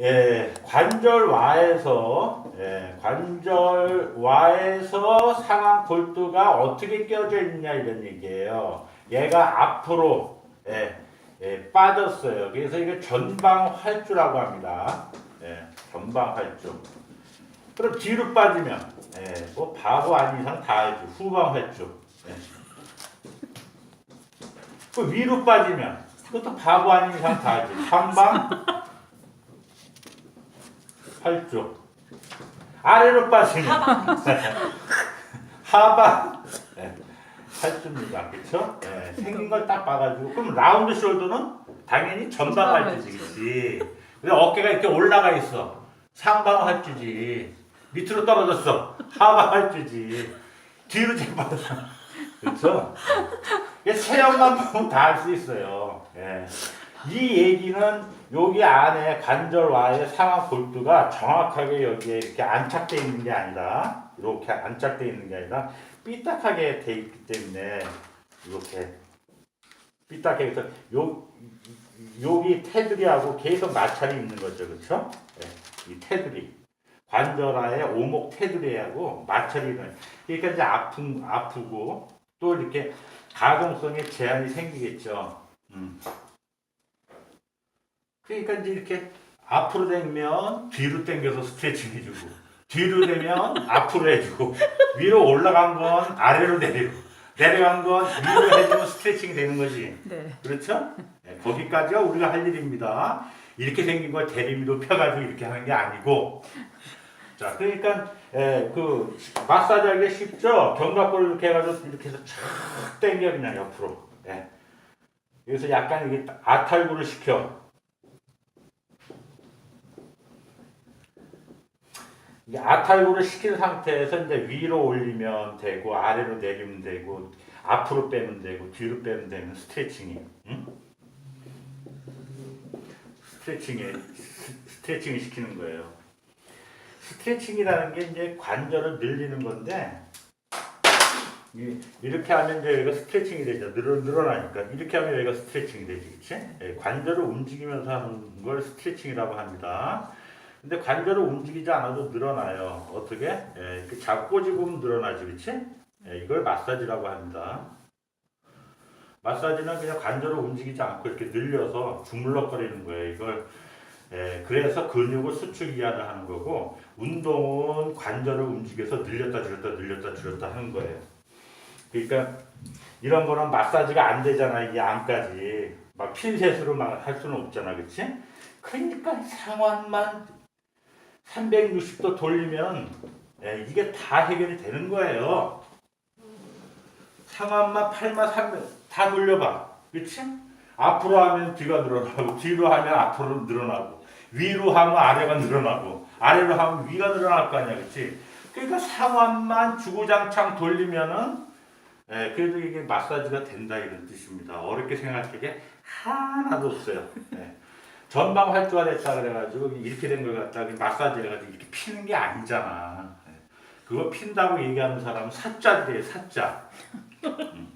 예, 관절와에서 예, 관절와에서 상한 골두가 어떻게 껴져 있냐 이런 얘기예요. 얘가 앞으로 예, 예, 빠졌어요. 그래서 이게 전방 활주라고 합니다. 예, 전방 활주. 그럼 뒤로 빠지면 예, 뭐 바보 아닌 이상 다 알죠. 후방 활주. 예. 그 위로 빠지면 그것도 바보 아닌 이상 다 알죠. 상방 활주. 아래로 빠지면 하방 네. 활주입니다. 그렇죠? 네. 생긴 걸 딱 봐가지고 그럼 라운드 숄더는 당연히 전방 활주지. 근데 어깨가 이렇게 올라가 있어. 상방 활주지. 밑으로 떨어졌어. 하방 활주지. 뒤로 재빠졌어. 그렇죠? 이게 체형만 보면 다 알 수 있어요. 예. 이 얘기는 여기 안에 관절와의 상하 골두가 정확하게 여기에 이렇게 안착되어 있는 게 아니라 이렇게 안착되어 있는 게 아니라 삐딱하게 돼 있기 때문에 이렇게 삐딱하게 해서 요 여기 테두리하고 계속 마찰이 있는 거죠, 그렇죠? 이 테두리 관절하에 오목 테두리하고 마찰이 있는. 그러니까 이제 아픈 아프고 또 이렇게 가동성에 제한이 생기겠죠. 음. 그러니까 이제 이렇게 앞으로 당기면 뒤로 당겨서 스트레칭 해주고 뒤로 되면 앞으로 해주고 위로 올라간 건 아래로 내리고 내려간 건 위로 해주면 스트레칭이 되는 거지. 네. 그렇죠? 네, 거기까지가 우리가 할 일입니다. 이렇게 생긴 걸 대리미로 펴가지고 이렇게 하는 게 아니고. 자, 그러니까 에, 그 마사지 하기 쉽죠. 견갑골을 이렇게 해가지고 이렇게 해서 촥 당겨 그냥 옆으로. 예. 여기서 약간 이게 아탈구를 시켜. 이게 아탈구를 시킨 상태에서 이제 위로 올리면 되고 아래로 내리면 되고 앞으로 빼면 되고 뒤로 빼면 되는 스트레칭이. 응? 스트레칭에 스- 스트레칭을 시키는 거예요. 스트레칭이라는 게 이제 관절을 늘리는 건데 이- 이렇게 하면 이제 여기가 스트레칭이 되죠. 늘어, 늘어나니까 이렇게 하면 여기가 스트레칭이 되지, 그렇지? 예, 관절을 움직이면서 하는 걸 스트레칭이라고 합니다. 근데 관절을 움직이지 않아도 늘어나요. 어떻게? 예, 이렇게 잡고 집으면 늘어나지, 그렇지? 예, 이걸 마사지라고 합니다. 마사지는 그냥 관절을 움직이지 않고 이렇게 늘려서 주물럭거리는 거예요. 이걸 예, 그래서 근육을 수축 이완을 하는 거고 운동은 관절을 움직여서 늘렸다 줄였다 늘렸다 줄였다 하는 거예요. 그러니까 이런 거는 마사지가 안 되잖아 이 안까지 막 핀셋으로 막 할 수는 없잖아, 그렇지? 그러니까 상완만 360도 돌리면 예, 이게 다 해결이 되는 거예요. 상완만 팔만 3다 돌려봐, 그렇지? 앞으로 하면 뒤가 늘어나고 뒤로 하면 앞으로 늘어나고 위로 하면 아래가 늘어나고 아래로 하면 위가 늘어날 거 아니야, 그렇지? 그러니까 상완만 주구장창 돌리면은 예, 그래도 이게 마사지가 된다 이런 뜻입니다. 어렵게 생각할 게 하나도 없어요. 예. 전방 활주가 됐다 그래가지고 이렇게 된 걸 갖다가 마사지 해가지고 이렇게 피는 게 아니잖아. 예. 그거 핀다고 얘기하는 사람은 사자들이에요, 사자. 음.